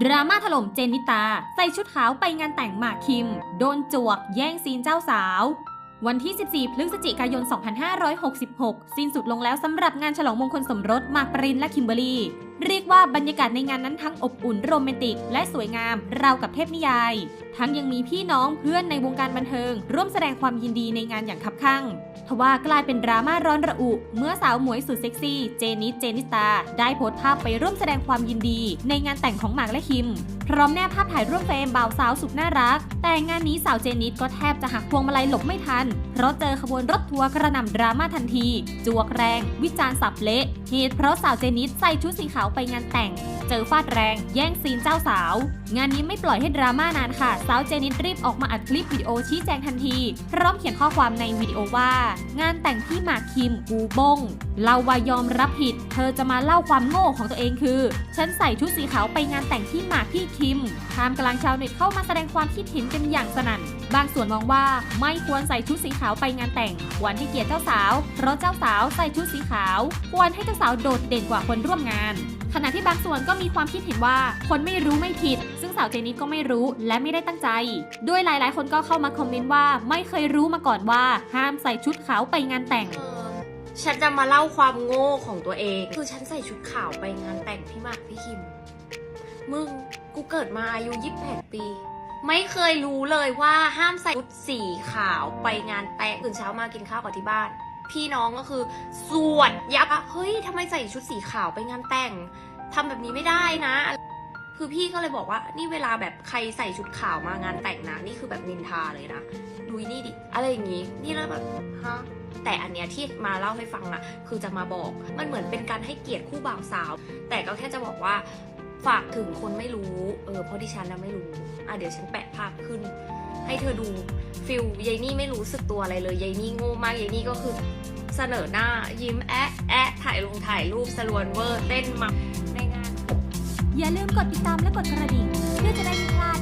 ดราม่าถล่มเจนนิตา ใส่ชุดขาวไปงานแต่งหมากคิม โดนจวก แย่งซีนเจ้าสาว วันที่ 14 พฤศจิกายน 2566 สิ้นสุดลงแล้วสำหรับงานฉลองมงคลสมรสหมากปรินและคิมเบอรรี่เรียกว่าบรรยากาศในงานนั้นทั้งอบอุ่นโรแมนติก และสวยงามราวกับเทพนิยาย ทั้งยังมีพี่น้องเพื่อนในวงการบันเทิง ร่วมแสดงความยินดีในงานอย่างคับคั่งทว่ากลายเป็นดราม่าร้อนระอุ เมื่อสาวหมวยสุดเซ็กซี่ เจนิสเจนิสตา ได้โพสต์ภาพไปร่วมแสดงความยินดี ในงานแต่งของหมากและคิม พร้อมแนบภาพถ่ายร่วมเฟรมบ่าวสาวสุดน่ารัก แต่งานนี้สาวเจนิสก็แทบจะหักพวงมาลัยหลบไม่ทัน เพราะเจอขบวนรถทัวร์กระหน่ำดราม่าทันที จวกแรง วิจารณ์สับเละเหตุเพราะสาวเจนิสใส่ชุดสีขาวไปงานแต่ง เจอฟาดแรง แย่งซีนเจ้าสาว งานนี้ไม่ปล่อยให้ดราม่านานค่ะ สาวเจนิสรีบออกมาอัดคลิปวิดีโอชี้แจงทันที พร้อมเขียนข้อความในวิดีโอว่า งานแต่งที่หมากคิมกูบงเล่าว่ายอมรับผิด เธอจะมาเล่าความโง่ของตัวเองคือ ฉันใส่ชุดสีขาวไปงานแต่งที่หมากพี่คิมท่ามกลางชาวเน็ตเข้ามาแสดงความคิดเห็นกันอย่างสนั่น บางส่วนมองว่าไม่ควรใส่ชุดสีขาวไปงานแต่ง ควรให้เกียรติเจ้าสาว เพราะเจ้าสาวใส่ชุดสีขาว ควรให้เจ้าสาวโดดเด่นกว่าคนร่วมงาน ขณะที่บางส่วนก็มีความคิดเห็นว่าคนไม่รู้ไม่ผิด ซึ่งสาวเจนิสก็ไม่รู้และไม่ได้ตั้งใจ ด้วยหลายๆ คนก็เข้ามาคอมเมนต์ว่าไม่เคยรู้มาก่อนว่า ห้ามใส่ชุดขาวไปงานแต่งฉันจะมาเล่าความโง่ของตัวเอง คือฉันใส่ชุดขาวไปงานแต่งพี่มากพี่คิม มึงกูเกิดมาอายุ 28 ปี ไม่เคยรู้เลยว่าห้ามใส่ชุดสีขาวไปงานแต่งตื่นเช้ามากินข้าวกับที่บ้าน พี่น้องก็คือสวดยับอะเฮ้ยทำไมใส่ชุดสีขาวไปงานแต่งทำแบบนี้ไม่ได้นะ คือพี่ก็เลยบอกว่านี่เวลาแบบใครใส่ชุดขาวมางานแต่งนะนี่คือแบบนินทาเลยนะดูนี่ดิอะไรอย่างงี้นี่แล้วแบบฮะแต่อันเนี้ยที่มาเล่าให้ฟังอะคือจะมาบอกมันเหมือนเป็นการให้เกียรติคู่บ่าวสาว แต่ก็แค่จะบอกว่า ฝากถึงคนไม่รู้ เออเพราะดิฉันนะไม่รู้ อะเดี๋ยวฉันแปะภาพขึ้น ให้เธอดูฟิลยายนี่ไม่รู้สึกตัวอะไรเลยยายนี่โง่มากยายนี่ก็คือเสนอหน้ายิ้มแอะแอะถ่ายลงถ่ายรูปสลวนเวอร์เต้นมาในงาน อย่าลืมกดติดตามและกดกระดิ่งเพื่อจะได้ไม่พลาด